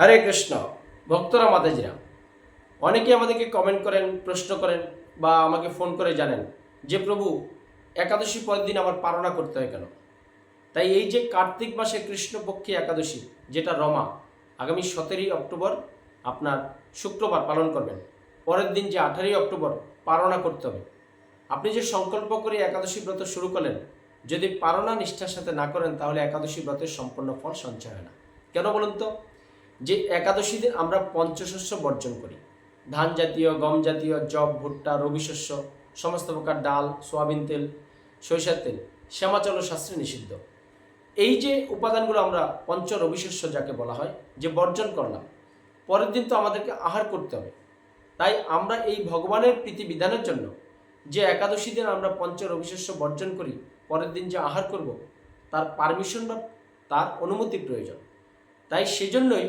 হরে কৃষ্ণ, ভক্তরা মাতাজিরা অনেকে আমাদেরকে কমেন্ট করেন, প্রশ্ন করেন বা আমাকে ফোন করে জানেন যে, প্রভু একাদশী পরের দিন আমার পারণা করতে হয় কেন? তাই এই যে কার্তিক মাসে কৃষ্ণপক্ষী একাদশী, যেটা রমা, আগামী সতেরোই অক্টোবর আপনার শুক্রবার পালন করবেন। পরের দিন যে আঠারোই অক্টোবর পারণা করতে হবে। আপনি যে সংকল্প করে একাদশী ব্রত শুরু করলেন, যদি পালনা নিষ্ঠার সাথে না করেন, তাহলে একাদশী ব্রতের সম্পূর্ণ ফল সঞ্চয় হয় না। কেন বলুন তো? যে একাদশী দিন আমরা পঞ্চশস্য বর্জন করি। ধান জাতীয়, গম জাতীয় জব ভুট্টা, রবি শস্য, সমস্ত প্রকার ডাল, সোয়াবিন তেল, সরিষার তেল, শ্যামাচল শাস্ত্রে নিষিদ্ধ। এই যে উপাদানগুলো আমরা পঞ্চ রবি শস্য যাকে বলা হয়, যে বর্জন করলাম, পরের দিন তো আমাদেরকে আহার করতে হবে। তাই আমরা এই ভগবানের প্রীতি বিধানের জন্য যে একাদশী দিন আমরা পঞ্চ রবি শস্য বর্জন করি, পরের দিন যে আহার করব, তার পারমিশন বা তার অনুমতি প্রয়োজন। তাই সেজন্যই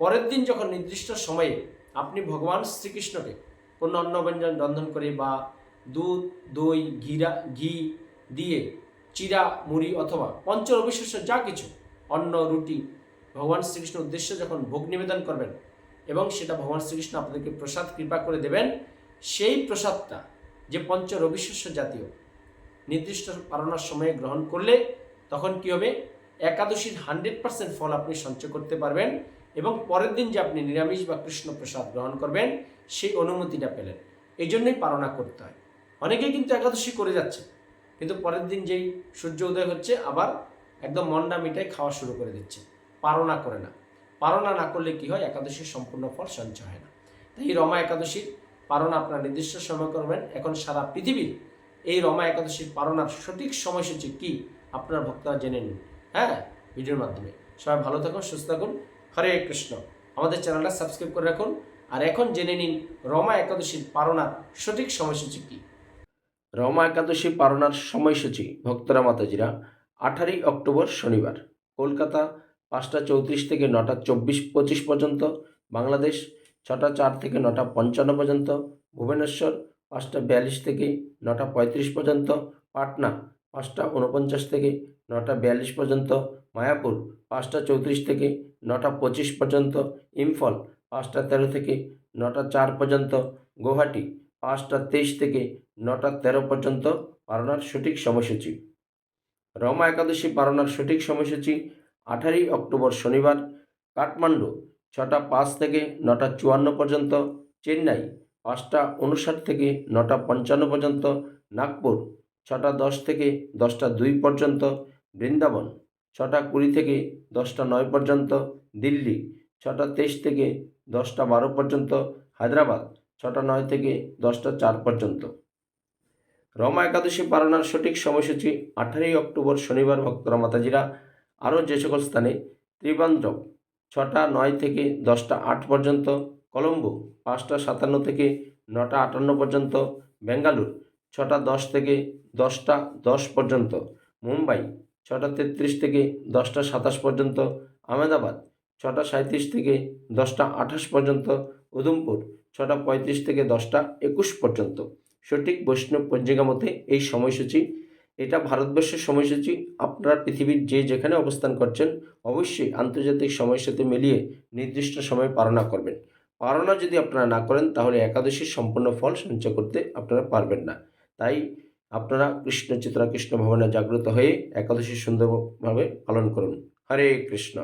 পরের দিন যখন নির্দিষ্ট সময়ে আপনি ভগবান শ্রীকৃষ্ণকে কোনো অন্ন, ব্যঞ্জন, রন্ধন করে বা দুধ, দই ঘিরা ঘি দিয়ে চিরা, মুড়ি অথবা পঞ্চ রবিশস্য যা কিছু, অন্ন, রুটি, ভগবান শ্রীকৃষ্ণের উদ্দেশ্যে যখন ভোগ নিবেদন করবেন এবং সেটা ভগবান শ্রীকৃষ্ণ আপনাদেরকে প্রসাদ, কৃপা করে দেবেন, সেই প্রসাদটা যে পঞ্চ রবিশস্য জাতীয় নির্দিষ্ট পালনার সময়ে গ্রহণ করলে তখন কি হবে? একাদশীর হান্ড্রেড পার্সেন্ট ফল আপনি সঞ্চয় করতে পারবেন এবং পরের দিন যে আপনি নিরামিষ বা কৃষ্ণ প্রসাদ গ্রহণ করবেন, সেই অনুমতিটা পেলেন। এই জন্যই পালনা করতে হয়। অনেকেই কিন্তু একাদশী করে যাচ্ছে, কিন্তু পরের দিন যেই সূর্য উদয় হচ্ছে, আবার একদম মন্ডা মিটাই খাওয়া শুরু করে দিচ্ছে। পালনা করে না। পালনা না করলে কি হয়? একাদশীর সম্পূর্ণ ফল সঞ্চয় হয় না। তাই এই রমা একাদশীর পারণা আপনার নির্দিষ্ট সময় করবেন। এখন সারা পৃথিবীর এই রমা একাদশীর পারণার সঠিক সময়সূচি কি? আপনার ভক্তরা জেনে নিন। হ্যাঁ? ভিডিওর মাধ্যমে। সবাই ভালো থাকুন, সুস্থ থাকুন। হরে কৃষ্ণ। আমাদের চ্যানেলটা সাবস্ক্রাইব করে রাখুন। আর এখন জেনে নিন, রমা একাদশীর পালনার সঠিক সময়সূচি কি? রমা একাদশী পালনার সময়সূচি, ভক্তরা, মাতাজিরা, আঠারোই অক্টোবর শনিবার। কলকাতা পাঁচটা চৌত্রিশ থেকে নটা চব্বিশ পঁচিশ পর্যন্ত, বাংলাদেশ ছটা চার থেকে নটা পঞ্চান্ন পর্যন্ত, ভুবনেশ্বর পাঁচটা বিয়াল্লিশ থেকে নটা পঁয়ত্রিশ পর্যন্ত, পাটনা পাঁচটা উনপঞ্চাশ থেকে নটা বিয়াল্লিশ পর্যন্ত মায়াপুর, পাঁচটা চৌত্রিশ থেকে নটা পঁচিশ পর্যন্ত ইম্ফল, পাঁচটা তেরো থেকে নটা চার পর্যন্ত গুয়াহাটি, পাঁচটা তেইশ থেকে নটা তেরো পর্যন্ত পালনার সঠিক সময়সূচি। রমা একাদশী পালনার সঠিক সময়সূচি আঠারোই অক্টোবর শনিবার, কাঠমান্ডু, ছটা পাঁচ থেকে নটা চুয়ান্ন পর্যন্ত চেন্নাই, পাঁচটা উনষাট থেকে নটা পঞ্চান্ন পর্যন্ত নাগপুর ছটা দশ থেকে দশটা দুই পর্যন্ত, বৃন্দাবন ছটা কুড়ি থেকে দশটা নয় পর্যন্ত, দিল্লি ছটা তেইশ থেকে দশটা বারো পর্যন্ত, হায়দ্রাবাদ ছটা নয় থেকে দশটা চার পর্যন্ত। রমা একাদশী পালনার সঠিক সময়সূচি আঠারোই অক্টোবর শনিবার, ভক্তরা মাতাজিরা আরও যে সকল স্থানে ত্রিবান্দ্রম ছটা নয় থেকে দশটা আট পর্যন্ত, কলম্বো পাঁচটা সাতান্ন থেকে নটা আটান্ন পর্যন্ত, বেঙ্গালুর ছটা দশ থেকে দশটা দশ পর্যন্ত। মুম্বাই, ছটা তেত্রিশ থেকে দশটা সাতাশ পর্যন্ত। আহমেদাবাদ, ছটা সাঁত্রিশ থেকে দশটা আঠাশ পর্যন্ত। উধমপুর, ছটা পঁয়ত্রিশ থেকে দশটা একুশ পর্যন্ত। সঠিক বৈষ্ণব পঞ্জিকা মতে এই সময়সূচি, এটা ভারতবর্ষের সময়সূচি। আপনারা পৃথিবীর যে যেখানে অবস্থান করছেন, অবশ্যই আন্তর্জাতিক সময়ের সাথে মিলিয়ে নির্দিষ্ট সময় পালনা করবেন। পালনা যদি আপনারা না করেন, তাহলে একাদশীর সম্পূর্ণ ফল সঞ্চয় করতে আপনারা পারবেন না। তাই আপনারা কৃষ্ণ চিত্রা কৃষ্ণ ভবনে জাগ্রত হয়ে একাদশী সুন্দরভাবে পালন করুন। হরে কৃষ্ণ।